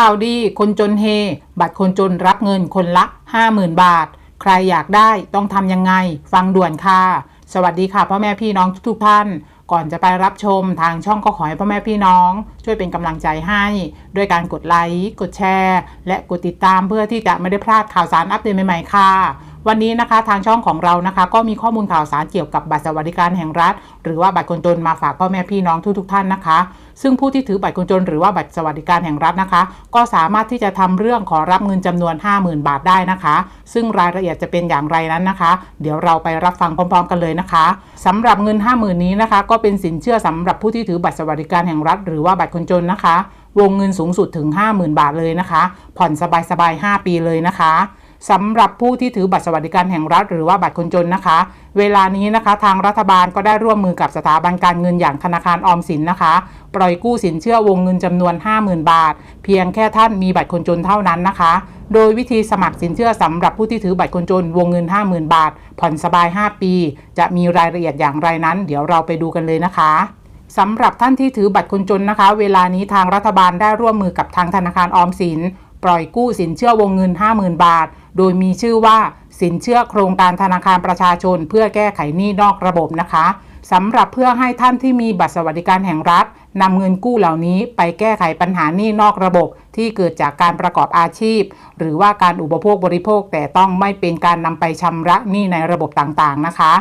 ข่าวดี คนจนเฮ บัตรคนจนรับเงินคนละ 50,000 บาท ใครอยากได้ต้องทำยังไง ฟังด่วนค่ะ สวัสดีค่ะพ่อแม่พี่น้องทุกๆท่าน ก่อนจะไปรับชมทางช่องก็ขอให้พ่อแม่พี่น้อง ช่วยเป็นกำลังใจให้ ด้วยการกดไลค์ กดแชร์ และกดติดตามเพื่อที่จะไม่ได้พลาดข่าวสารอัปเดตใหม่ๆค่ะ วันนี้นะคะทางช่องของเรานะคะ ก็มีข้อมูลข่าวสารเกี่ยวกับบัตรสวัสดิการแห่งรัฐ หรือว่าบัตรคนจนมาฝากพ่อแม่พี่น้องทุกๆท่านนะคะ ซึ่งผู้ที่ถือบัตรคนจนหรือว่าบัตรสวัสดิการแห่งรัฐนะคะ ก็สามารถที่จะทำเรื่องขอรับเงินจำนวน 50,000 บาทได้นะคะ ซึ่งรายละเอียดจะเป็นอย่างไรนั้นนะคะ เดี๋ยวเราไปรับฟังพร้อม ๆ กันเลยนะคะสำหรับเงิน 50,000 นี้นะคะ ก็เป็นสินเชื่อสำหรับผู้ที่ถือบัตรสวัสดิการแห่งรัฐ หรือว่าบัตรคนจนนะคะ วงเงินสูงสุดถึง 50,000 บาทเลยนะคะ ผ่อนสบายๆ 5 ปีเลยนะคะ สำหรับผู้ที่ถือบัตรสวัสดิการแห่งรัฐ หรือว่าบัตรคนจนนะคะ เวลานี้นะคะ ทางรัฐบาลก็ได้ร่วมมือกับสถาบันการเงินอย่างธนาคารออมสินนะคะ ปล่อยกู้สินเชื่อวงเงินจำนวน 50,000 บาท เพียงแค่ท่านมีบัตรคนจนเท่านั้นนะคะ โดยวิธีสมัครสินเชื่อสำหรับผู้ที่ถือบัตรคนจน วงเงิน 50,000 บาท ผ่อนสบาย 5 ปี จะมีรายละเอียดอย่างไรนั้น เดี๋ยวเราไปดูกันเลยนะคะสำหรับท่านที่ถือบัตรคนจนนะคะ เวลานี้ทางรัฐบาลได้ร่วมมือกับทางธนาคารออมสิน ปล่อยกู้สินเชื่อวงเงิน 50,000 บาท โดยมีชื่อว่าสินเชื่อโครงการธนาคารประชาชน เพื่อแก้ไขหนี้นอกระบบนะคะสำหรับเพื่อให้ท่านที่มีบัตรสวัสดิการแห่งรัฐนำเงินกู้เหล่านี้ไปแก้ไขปัญหาหนี้นอกระบบที่เกิดจากการประกอบอาชีพ หรือว่าการอุปโภคบริโภคแต่ต้องไม่เป็นการนำไปชำระหนี้ในระบบต่างๆนะคะ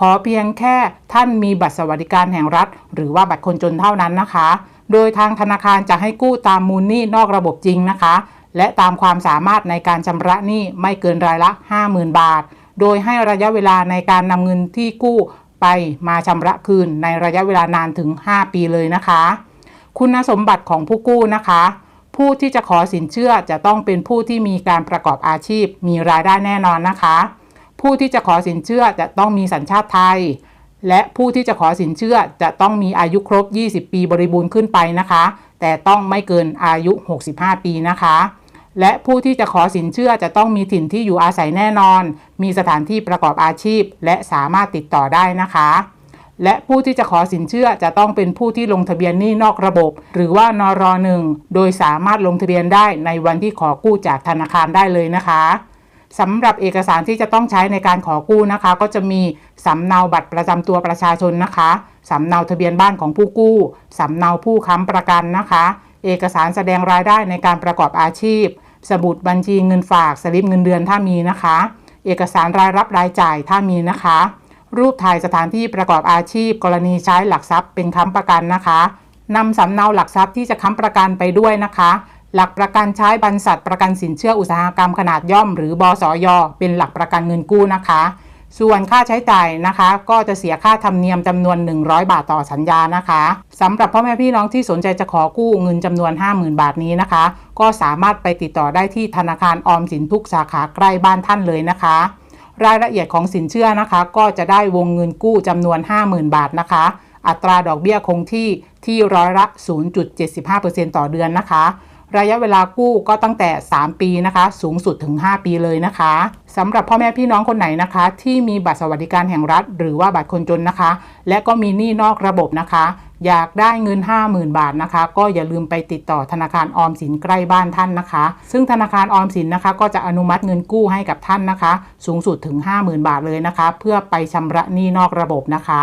ขอเพียงแค่ท่านมีบัตรสวัสดิการแห่งรัฐ หรือว่าบัตรคนจนเท่านั้นนะคะ โดยทางธนาคารจะให้กู้ตามมูลหนี้นอกระบบจริงนะคะ และตามความสามารถในการชำระหนี้ไม่เกินรายละ 50,000 บาท โดยให้ระยะเวลาในการนำเงินที่กู้ไปมาชำระคืนในระยะเวลานานถึง 5 ปีเลยนะคะ คุณสมบัติของผู้กู้นะคะ ผู้ที่จะขอสินเชื่อจะต้องเป็นผู้ที่มีการประกอบอาชีพ มีรายได้แน่นอนนะคะ ผู้ที่จะขอสินเชื่อจะต้องมีสัญชาติไทย และผู้ที่จะขอสินเชื่อจะต้องมีอายุครบ 20 ปีบริบูรณ์ขึ้นไปนะคะ แต่ต้องไม่เกินอายุ 65 ปีนะคะ และผู้ที่จะขอสินเชื่อจะต้องมีถิ่นที่อยู่อาศัยแน่นอน มีสถานที่ประกอบอาชีพ และสามารถติดต่อได้นะคะ และผู้ที่จะขอสินเชื่อจะต้องเป็นผู้ที่ลงทะเบียนหนี้นอกระบบ หรือว่านรหนึ่งโดยสามารถลงทะเบียนได้ในวันที่ขอกู้จากธนาคารได้เลยนะคะสำหรับเอกสารที่จะต้องใช้ในการขอกู้นะคะ ก็จะมีสำเนาบัตรประจำตัวประชาชนนะคะสำเนาทะเบียนบ้านของผู้กู้สำเนาผู้ค้ำประกันนะคะ เอกสารแสดงรายได้ในการประกอบอาชีพ สมุดบัญชีเงินฝากสลิปเงินเดือนถ้ามีนะคะ เอกสารรายรับรายจ่ายถ้ามีนะคะ รูปถ่ายสถานที่ประกอบอาชีพ กรณีใช้หลักทรัพย์เป็นค้ำประกันนะคะนำสำเนาหลักทรัพย์ที่จะค้ำประกันไปด้วยนะคะ หลักประกันใช้บรรษัทประกันสินเชื่ออุตสาหกรรมขนาดย่อม หรือบสยเป็นหลักประกันเงินกู้นะคะ ส่วนค่าใช้จ่ายนะคะ ก็จะเสียค่าธรรมเนียมจำนวน 100 บาทต่อสัญญานะคะสำหรับพ่อแม่พี่น้องที่สนใจจะขอกู้เงินจำนวน 50,000 บาทนี้นะคะ ก็สามารถไปติดต่อได้ที่ธนาคารออมสินทุกสาขาใกล้บ้านท่านเลยนะคะ รายละเอียดของสินเชื่อนะคะ ก็จะได้วงเงินกู้จำนวน 50,000 บาทนะคะ อัตราดอกเบี้ยคงที่ที่ร้อยละ 0.75%ต่อเดือนนะคะ ระยะเวลากู้ก็ตั้งแต่ 3 ปีนะคะ สูงสุดถึง 5 ปีเลยนะคะสำหรับพ่อแม่พี่น้องคนไหนนะคะ ที่มีบัตรสวัสดิการแห่งรัฐ หรือว่าบัตรคนจนนะคะ และก็มีหนี้นอกระบบนะคะ อยากได้เงิน 50,000 บาทนะคะ ก็อย่าลืมไปติดต่อธนาคารออมสินใกล้บ้านท่านนะคะ ซึ่งธนาคารออมสินนะคะ ก็จะอนุมัติเงินกู้ให้กับท่านนะคะ สูงสุดถึง 50,000 บาทเลยนะคะ เพื่อไปชำระหนี้นอกระบบนะคะ